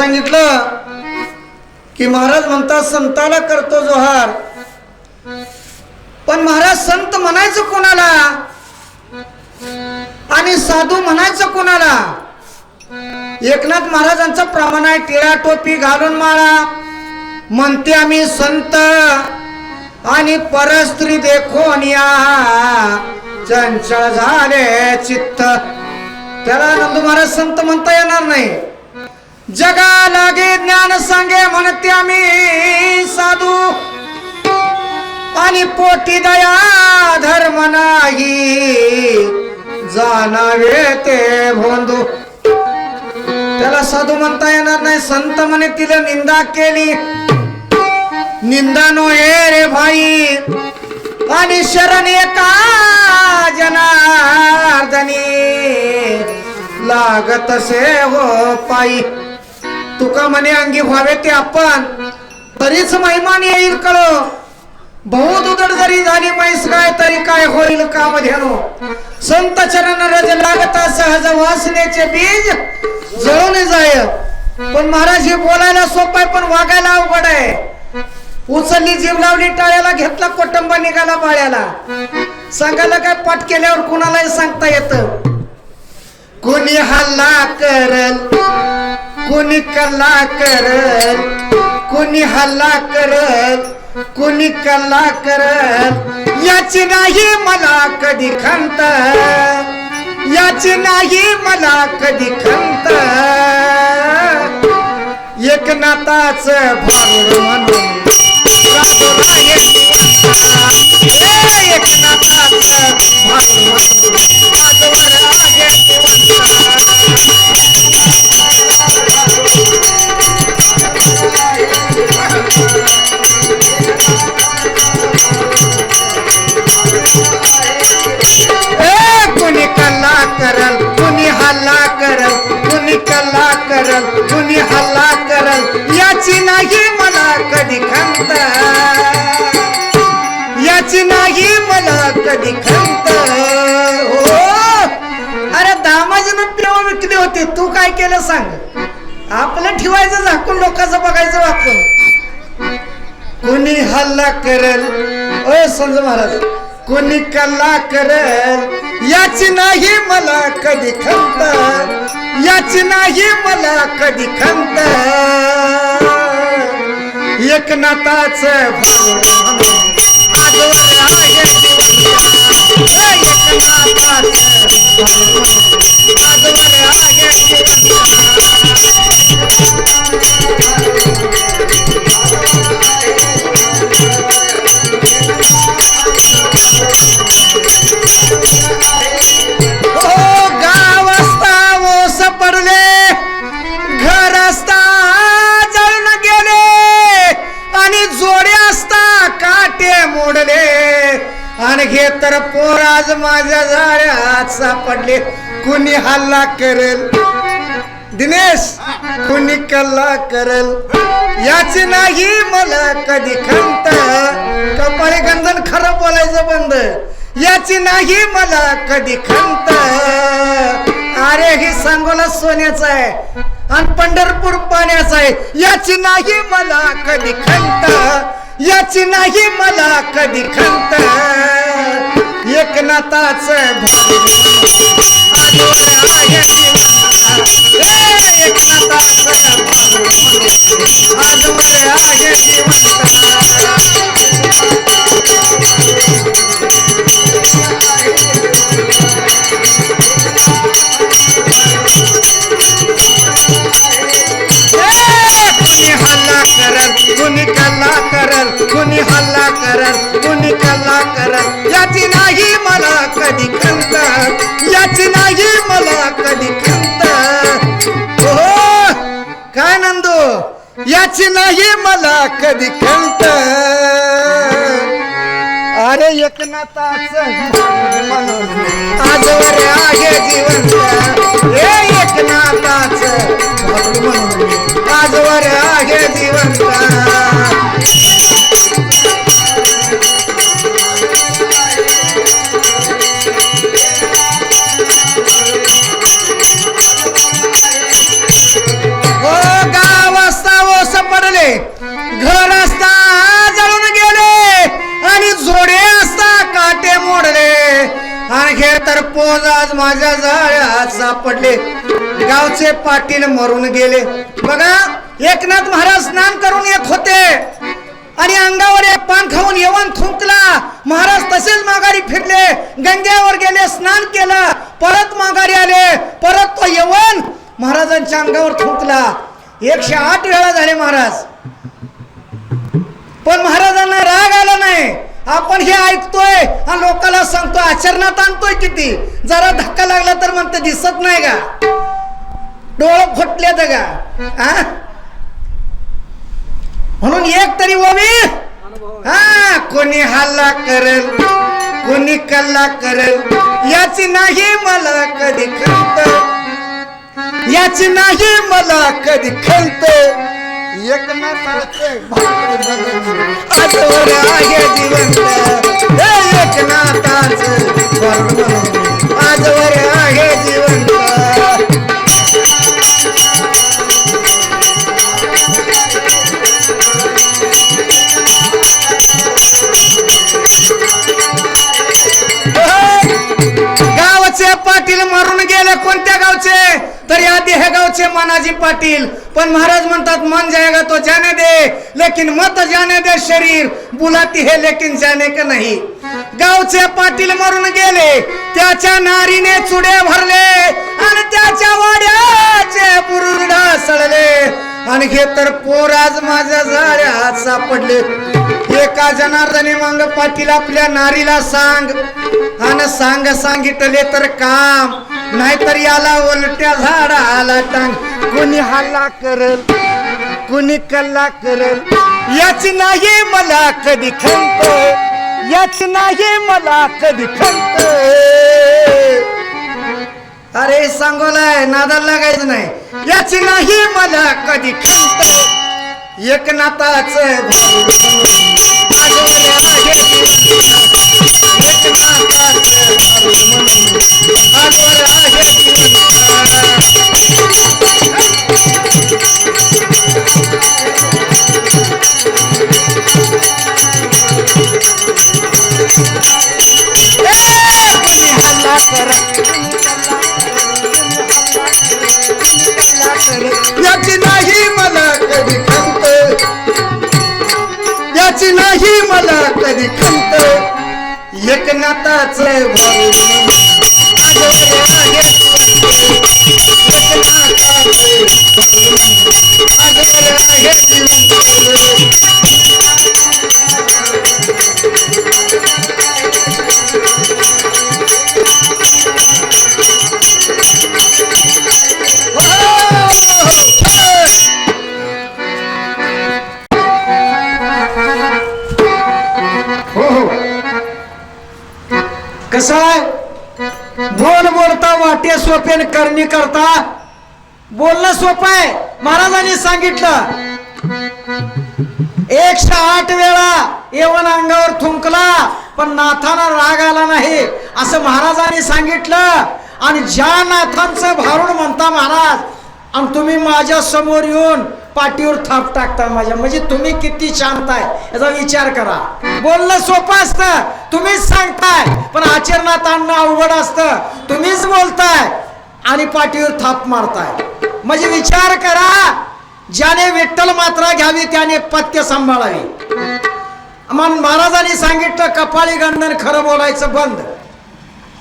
सांगितलं की महाराज म्हणतात संताला करतो जोहार. पण महाराज संत म्हणायचं कोणाला? आणि साधू म्हणायचं कोणाला? एकनाथ महाराजांचा प्रमाण आहे टिळा टोपी घालून माळा. म्हणते आम्ही संत आणि परस्त्री देखून या. चंचल झाले चित्त. त्याला नंदू महाराज संत म्हणता येणार नाही. जगा लागे ज्ञान सांगे म्हणते आम्ही साधू. आणि पोटी दया धर्म नाही. जाणावे ते भोंदू. त्याला साधू म्हणता येणार नाही. संत म्हणे तिला निंदा केली. निंदा नो हे रे भाई. आणि शरण एका जनार्दनी. लागत से हो पायी. तुका म्हणे अंगी व्हावे ते आपण. तरीच महिमान येईल कळ. बहुत उदड जरी झाली म्हैस काय तरी काय होईल का नो संत चरण रज लागता सहज वासनेचे बीज जळून जाय. पण महाराज हे बोलायला सोपं आहे पण वागायला अवघड आहे. उचलली जीव लावली टाळ्याला घेतला कुटुंब निघाला बाळ्याला. सांगायला काय पाठ केल्यावर कुणालाही सांगता येत? कोणी हल्ला करल? कोणी कल्ला करत कोणी हल्ला करत कोणी कल्ला करत याची नाही मला कधी खंत. याची नाही मला कधी खंत. एकनाथाच भारूड म्हणून राजूला एकनाथाच भारूड म्हणून कधी खंत हो अरे दामाजीनं प्रेम विकली होती तू काय केलं सांग आपलं ठेवायचं झाकून लोकांचं बघायचं वाकून कोणी हल्ला करल ओ संत महाराज कोणी कल्ला करल याची नाही मला कधी खंत याची नाही मला कधी खंत एकनाथाच भारूड म्हणून आजवर आहे जिवंत. ए, एकनाथाच भारूड म्हणून आजवर आहे जिवंत. ओ गाव असता ओस पडले घर असता जळून गेले आणि जोडे असता काटे मोडले आणि घे तर पोर आज माझ्या जाळ्यात सापडले. कुणी हल्ला करेल? दिनेश कुणी कल्ला करेल? याची नाही मला कधी खंत. कपाळी गंधन खरं बोलायचं बंद. याची नाही मला कधी खंत. अरे ही सांगोला सोन्याचं आहे. आणि पंढरपूर पाण्याचं आहे. याची नाही मला कधी खंत. याची नाही मला कधी खंत. एकनाथाच भारूड आजवर आहे मला कधी खंत? हो काय नंदू? याची नाही मला कधी खंत. अरे एकनाथाच म्हणून आजवर आहे जिवंत. हे एकनाथाच म्हणून आजवर आहे जिवंत. गावचे पाटील मरून गेले. बघा एकनाथ महाराज स्नान करून येत होते. आणि अंगावर एक पान खाऊन येवन थुंकला. महाराज तसेच माघारी फिरले. गंग्यावर गेले स्नान केलं. परत माघारी आले. परत तो येवन महाराजांच्या अंगावर थुंकला. एकशे आठ वेळा झाले महाराज. पण महाराजांना राग आला नाही. आपण हे ऐकतोय आणि लोकांना सांगतोय आचरणात आणतोय किती. जरा धक्का लागला तर म्हणते दिसत नाही का? डोळं फुटले का? हा? म्हणून एक तरी ओवी. हा कोणी हल्ला करेल कोणी कल्ला करेल याची नाही मला कधी खंत. याची नाही मला कधी खंत. आजवर आहे जिवंत. एकनाथाचं आजवर आहे जिवंत. पाटील मरून गेले कोणत्या गावचे? तर या हे गावचे मानाजी पाटील. पण महाराज म्हणतात मन जायगा तो जाने दे. लेकिन मत जाने दे शरीर. बुलाती हे लेकिन जाने का नाही? गावचे पाटील मरून गेले. त्याच्या नारीने चुडे भरले. आणि हे तर पोर आज माझ्या जाळ्यात सापडले. एका जनार्दने मग पाटील आपल्या नारीला सांग. आणि सांग सांगितले तर काम. नाहीतर याला उलट्या झाडाला टांग. कोणी हल्ला करल कुणी कल्ला करल याची नाही मला कधी खंत. याची नाही मला कधी खंत. अरे सांगोलाय नादाला लागायचं नाही. याची नाही मला कधी खंत. एकनाथाच करता? बोलणं सोपं आहे. महाराजांनी सांगितलं. एकशे आठ वेळा येवन अंगावर थुंकला पण नाथांना राग आला नाही. असं महाराजांनी सांगितलं. आणि ज्या नाथांचं भारूड म्हणता महाराज आणि तुम्ही माझ्यासमोर येऊन पाठीवर थाप टाकता माझ्या. म्हणजे तुम्ही किती शांत आहे याचा विचार करा. बोलणं सोपं असतं. तुम्हीच सांगताय पण आचरणात आणणं अवघड असतं. तुम्हीच बोलताय. आणि पाठीवर थाप मारताय. म्हणजे विचार करा ज्याने विठ्ठल मात्रा घ्यावी त्याने पथ्य सांभाळावी. मग महाराजांनी सांगितलं कपाळी गंधन खरं बोलायचं बंद.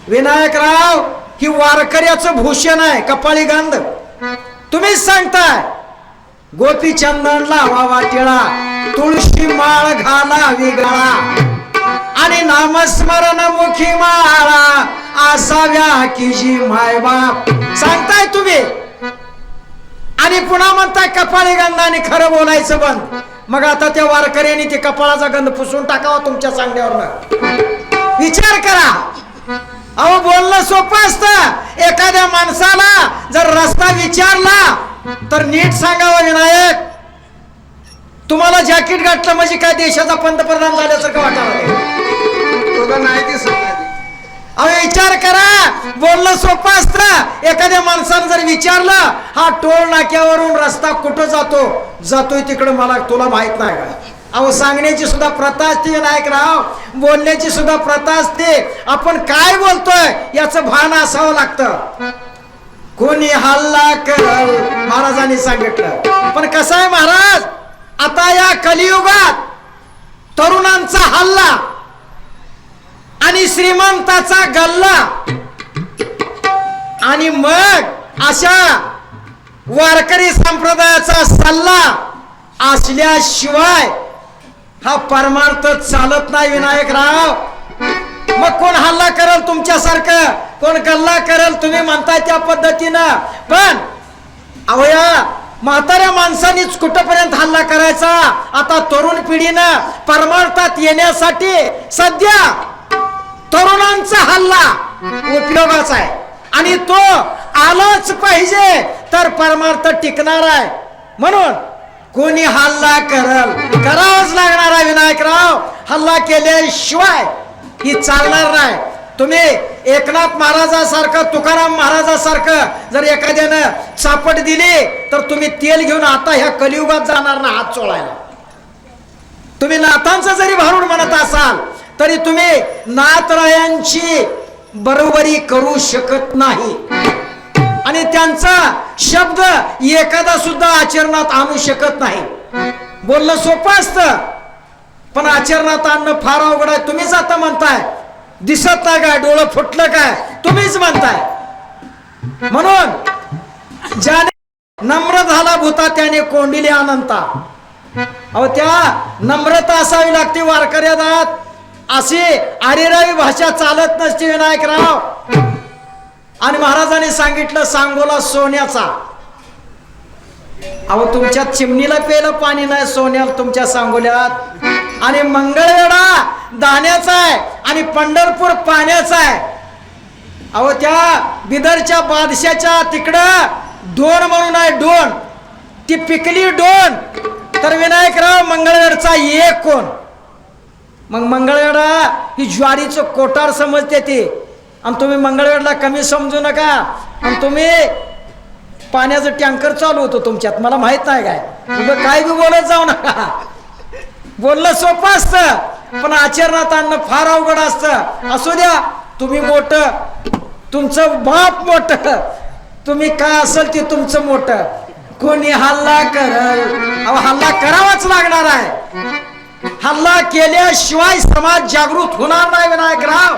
विनायकराव ही वारकऱ्याचं भूषण आहे कपाळी गंध. तुम्हीच सांगताय गोपी चंदन लावा वाटिळा तुळशी माळ घाला विगळा. आणि नामस्मरण मुखी माळा असाव्या की जी मायबाप सांगताय तुम्ही? आणि पुन्हा म्हणताय कपाळी गंधाने खरं बोलायचं बंद. मग आता त्या वारकऱ्यांनी ते कपाळाचा गंध पुसून टाकावा तुमच्या सांगण्यावर विचार करा. अहो बोलणं सोपं असतं. एखाद्या माणसाला जर रस्ता विचारला तर नीट सांगावं विनायक. तुम्हाला जॅकेट गाठलं म्हणजे काय देशाचा पंतप्रधान झाल्यासारखं वाटावं तुला नाही दिसत. अहो विचार करा. बोलणं सोपं असतं. एखाद्या माणसानं जर विचारलं हा टोल नाक्यावरून रस्ता कुठं जातो? जातोय तिकडं मला तुला माहीत नाही का? अहो सांगण्याची सुद्धा प्रथा असते नायकराव बोलण्याची सुद्धा प्रथा असते. आपण काय बोलतोय याचं भान असावं लागतं. कोणी हल्ला कर महाराजांनी सांगितलं. पण कसं आहे महाराज? आता या कलियुगात तरुणांचा हल्ला आणि श्रीमंताचा गल्ला. आणि मग अशा वारकरी संप्रदायाचा सल्ला असल्याशिवाय हा परमार्थ चालत नाही विनायकराव मग कोण हल्ला करल तुमच्यासारखं? कोण गल्ला करल? तुम्ही म्हणताय त्या पद्धतीनं. पण अवया म्हाताऱ्या माणसानीच कुठपर्यंत हल्ला करायचा? आता तरुण पिढीनं परमार्थात येण्यासाठी सध्या तरुणांचा हल्ला उपयोगाचा आहे. आणि तो आलाच पाहिजे तर परमार्थ टिकणार आहे. म्हणून कोणी हल्ला करल करावंच लागणार आहे विनायकराव. हल्ला केल्याशिवाय ही चालणार नाही. तुम्ही एकनाथ महाराजासारखं तुकाराम महाराजासारखं जर एखाद्यानं चापट दिली तर तुम्ही तेल घेऊन आता ह्या कलियुगात जाणार ना हात चोळायला. तुम्ही नाथांचं जरी भारून म्हणत असाल तरी तुम्ही नाथरायांची बरोबरी करू शकत नाही. आणि त्यांचा शब्द एखादा सुद्धा आचरणात आणू शकत नाही. बोलणं सोपं असतं पण आचरणात आणणं फार अवघड आहे. तुम्हीच आता म्हणताय दिसत नाही काय डोळं फुटलं काय? तुम्हीच म्हणताय. म्हणून ज्याने नम्र झाला भूता त्याने कोंडिले अनंता. अहो त्या नम्रता असावी लागते वारकऱ्यात अशी आरेरावी भाषा चालत नसते विनायकराव. आणि महाराजांनी सांगितलं सांगोला सोन्याचा. अहो तुमच्या चिमणीला प्यायला पाणी नाही सोन्याला तुमच्या सांगोल्यात. आणि मंगळवेढा दाण्याचा आहे आणि पंढरपूर पाण्याचा आहे. अहो त्या बिदरच्या बादशाच्या तिकडं डोन म्हणून आहे डोन ती पिकली डोन तर विनायकराव मंगळवेढचा एक कोण? मग मंगळवेढा ही ज्वारीचं कोटार समजते ती. आणि तुम्ही मंगळवेढला कमी समजू नका. आणि तुम्ही पाण्याचं टँकर चालू होतो तुमच्यात. मला माहीत नाही काय. उगं काय बी बोलत जाऊ नका. बोलणं सोपं असतं. पण आचरणात आणणं फार अवघड असतं. असू द्या तुम्ही मोठ. तुमचं बाप मोठ. तुम्ही काय असेल ते तुमचं मोठ. कोणी हल्ला करल. अहो हल्ला करावाच लागणार आहे. हल्ला केल्याशिवाय समाज जागृत होणार नाही विनायकराव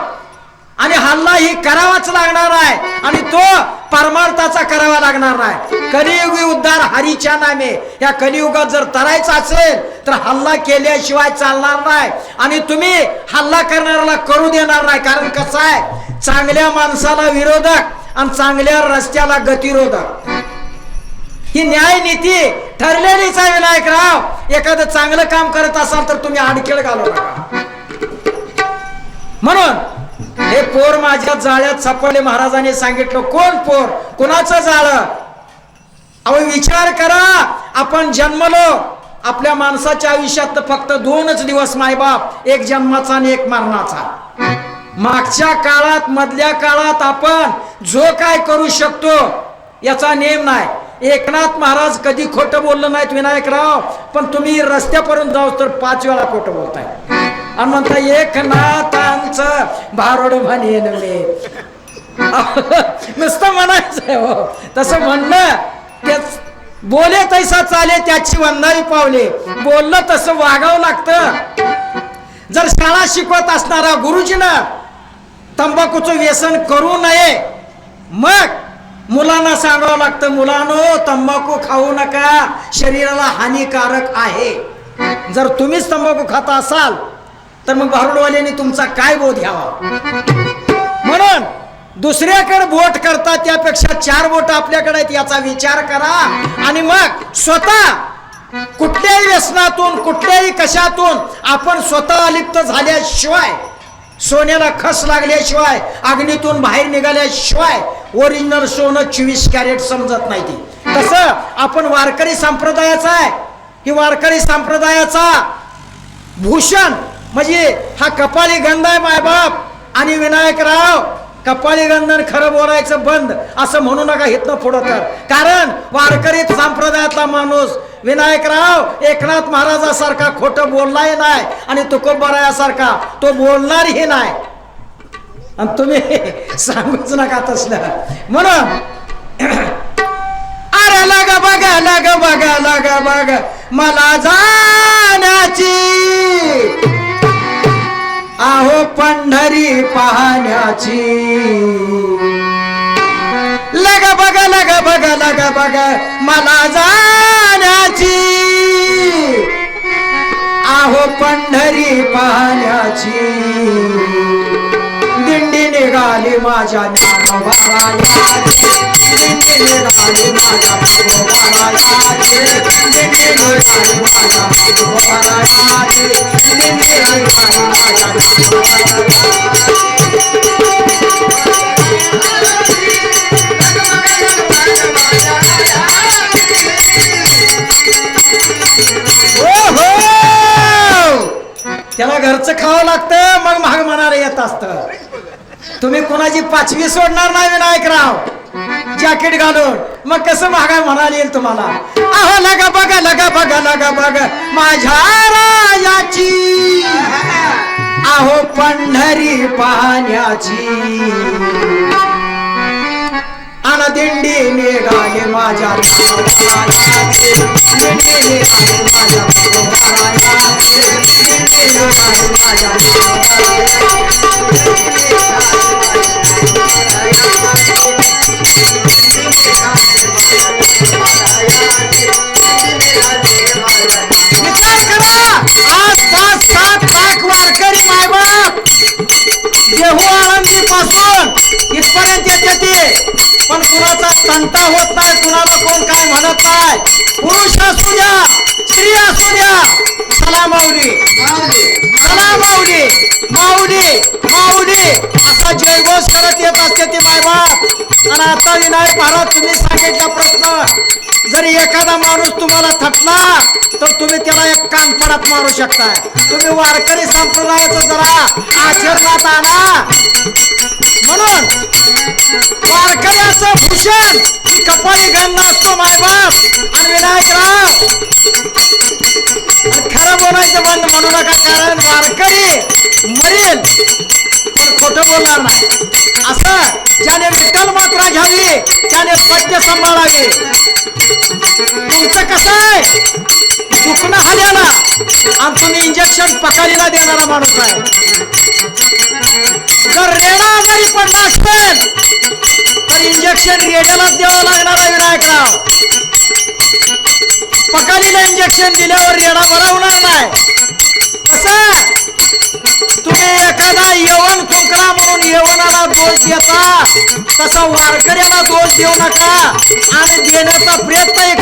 आणि हल्ला ही करावाच लागणार आहे. आणि तो परमार्थाचा करावा लागणार नाही. कलियुगी उद्धार हरीच्या नामे. या कलियुगात जर तरायचा असेल तर हल्ला केल्याशिवाय चालणार नाही. आणि तुम्ही हल्ला करणाऱ्याला करू देणार नाही. कारण कसं आहे? चांगल्या माणसाला विरोधक आणि चांगल्या रस्त्याला गतिरोधक. ही न्याय नीती ठरलेलीच आहे विनायकराव एखादं चांगलं काम करत असाल तर तुम्ही अडखेळ घालू नका. म्हणून हे पोर माझ्या जाळ्यात सापडले. महाराजांनी सांगितलं कोण पोर? कोणाचं जाळ? अहो विचार करा. आपण जन्मलो. आपल्या माणसाच्या आयुष्यात तर फक्त दोनच दिवस मायबाप एक जन्माचा आणि एक मरणाचा. मागच्या काळात मधल्या काळात आपण जो काय करू शकतो याचा नेम नाही. एकनाथ महाराज कधी खोटं बोललं नाहीत विनायकराव. पण तुम्ही रस्त्यापर्यंत जाऊ तर पाच वेळा खोटं बोलताय. आणि म्हणता एकनाथांचं भारोड म्हणेन मी. नुसतं म्हणायचं हो. तसं म्हणणं तेच बोले तैसा चाले त्याची वंदारी पावले. बोललं तसं वागावं लागतं. जर शाळा शिकवत असणारा गुरुजीनं तंबाखूचं व्यसन करू नये मग मुलांना सांगावं लागतं मुलांनो तंबाखू खाऊ नका. शरीराला हानिकारक आहे. जर तुम्हीच तंबाखू खाता असाल तर मग भारुडवाल्याने तुमचा काय बोध घ्यावा? म्हणून दुसऱ्याकडे बोट करता त्यापेक्षा चार बोट आपल्याकडे आहेत याचा विचार करा. आणि मग स्वतः कुठल्याही व्यसनातून कुठल्याही कशातून आपण स्वतः अलिप्त झाल्याशिवाय सोन्याला खस लागल्याशिवाय अग्नीतून बाहेर निघाल्याशिवाय ओरिजिनल सोनं चोवीस कॅरेट समजत नाही ती. तसं आपण वारकरी संप्रदायाचा आहे. की वारकरी संप्रदायाचा भूषण म्हणजे हा कपाळी गंध आहे मायबाप आणि विनायकराव कपाळी गंधन खरं बोलायचं बंद. असं म्हणू नका हितनं पुढं तर. कारण वारकरी संप्रदायातला माणूस विनायकराव एकनाथ महाराजासारखा खोटं बोललाही नाही आणि तुकोबरायासारखा तो बोलणारही नाही. आणि तुम्ही सांगूच नका तसलं. म्हणून अरे लाग बघा लाग बघा लाग बघा मला जाण्याची आहो पंढरी पाहण्याची. लग बग लग बग लग बग मला जाण्याची. आहो पंढरी पाहण्याची. निघाली माझ्या हो हो त्याला घरचं खावं लागतं मग महाग मनाला येत असतं. तुम्ही कोणाची पाचवी सोडणार नाही विनायकराव. जॅकेट घालून. मग कसं महागाय म्हणाल येईल तुम्हाला? अहो लगा बघा लगा बघा लगा बघा. माझ्या राजाची. अहो पंढरी पाहण्याची आना दिंडी निघाली माझ्या माझ्या नावाची. विचार करा आज पाच सात लाख वारकरी मायबाप देहू आळंदी पासून इथपर्यंत येते ते पण कुणाचा तंटा होत नाही कुणाला कोण काय म्हणत नाही. पुरुष असू द्या स्त्री असू द्या. चला माऊली. चला माऊली. माऊली माऊली. असा जयघोष करत येत असते ती मायबाप आणि आता विनायक महाराज तुम्ही सांगितला प्रश्न. जर एखादा माणूस तुम्हाला थटला तर तुम्ही त्याला एक कानफडात मारू शकताय. तुम्ही वारकरी संप्रदायाचं जरा आचरणात आणा. म्हणून वारकऱ्याचं भूषण ही कपाळी गंध असतो मायबाप आणि विनायकराव. खरं बोलायचं बंद म्हणू नका कारण वारकरी मरेल पण खोटं बोलणार नाही. असं ज्याने त्याने सत्य सांभाळावे. तुमचं कसं आहे? दुखणं हल्याला आणि तुम्ही इंजेक्शन पकालीला देणारा माणूस आहे. जर रेडा आजारी पडला असेल तर इंजेक्शन रेड्यालाच द्यावं लागणार आहे विनायकराव. पकालीला इंजेक्शन दिल्यावर रेडा बरा होणार नाही. कसं तुम्ही एखादा यवन कुंकरा म्हणून येवणाला दोष देता तसा वारकऱ्याला दोष देऊ नका आणि देण्याचा प्रयत्नही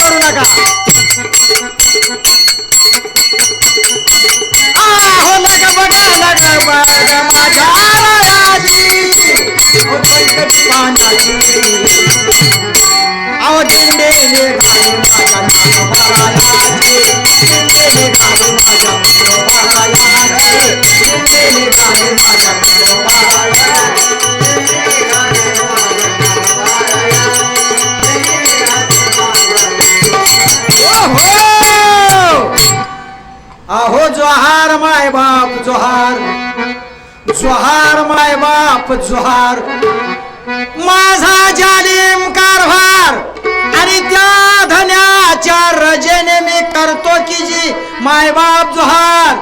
की जी मायबाप जोहार.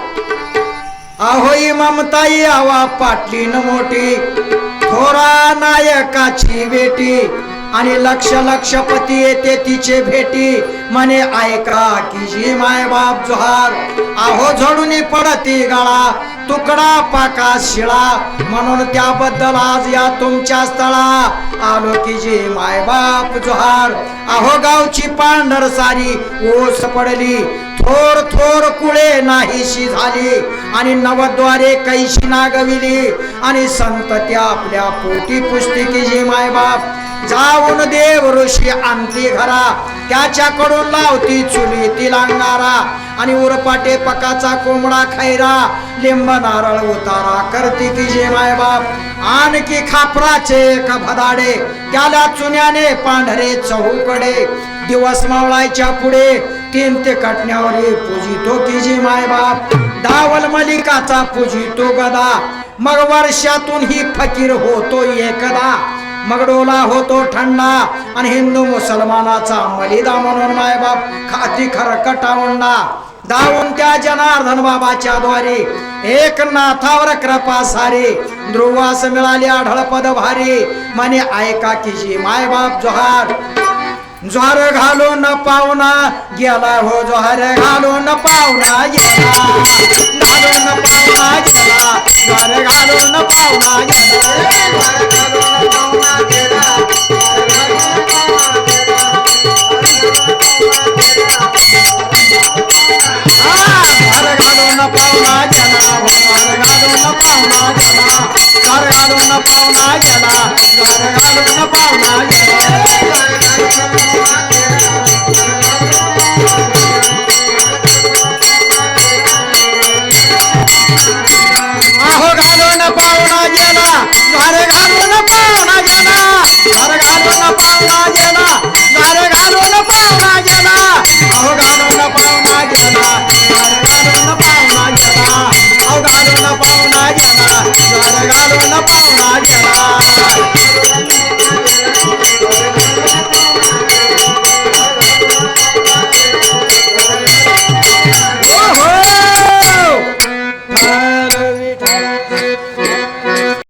आहोई ममताई आवा पाटलीन मोठी. थोरा नायकाची बेटी. आणि लक्ष लक्षपती येते तिचे भेटी. म्हणे ऐका की जी मायबाप जोहार. आहो झडून पडती गळा. तुकडा पाका शिळा. म्हणून त्याबद्दल आज या तुमच्या स्थळा. आलो की जी मायबाप जोहार. आहो गावची पांढर सारी ओस पडली. थोर थोर कुळे नाहीशी झाली आणि नवद्वारे कैशी नागविली. आणि संत त्या आपल्या पोटी पुस्तिकी जी मायबाप जाऊन देव ऋषी आणती घरा. त्याच्याकडून लावती चुली ती लागणारा आणि उरपाटे पकाचा कोंबडा खैरा. लिंब नारळ उतारा करती की जे मायबाप. आणखी खापराचे एक भदाडे. त्याला चुन्याने पांढरे चहूकडे दिवस मावळायच्या पुढे तीन ते कटण्यावरी पूजितो की मायबाप. दावल मलिकाचा पूजितो गदा. मग वर्षातून ही फकीर होतो एकदा. मग डोला होतो ठंडा. आणि हिंदू मुसलमानाचा मलिदा म्हणून मायबाप खाती खरकटा उंडा दावून त्या जनार्दन बाबाच्या द्वारे. एक नाथावर कृपा सारे. ध्रुवास मिळाली आढळ पद भारी. म्हणे ऐका की मायबाप जोहार. ज्वार घालून पाहुणा गेला हो ज्वार घालून पाहुणा गेला. घालून पाहुणा गेला. ज्वार घालून पाहुणा ज्वार घालून पाहुणा गेला. हो ज्वार घालून पाहुणा गेला. ज्वार घालून पाहुणा गेला. ज्वार घालून पाहुणा गेला.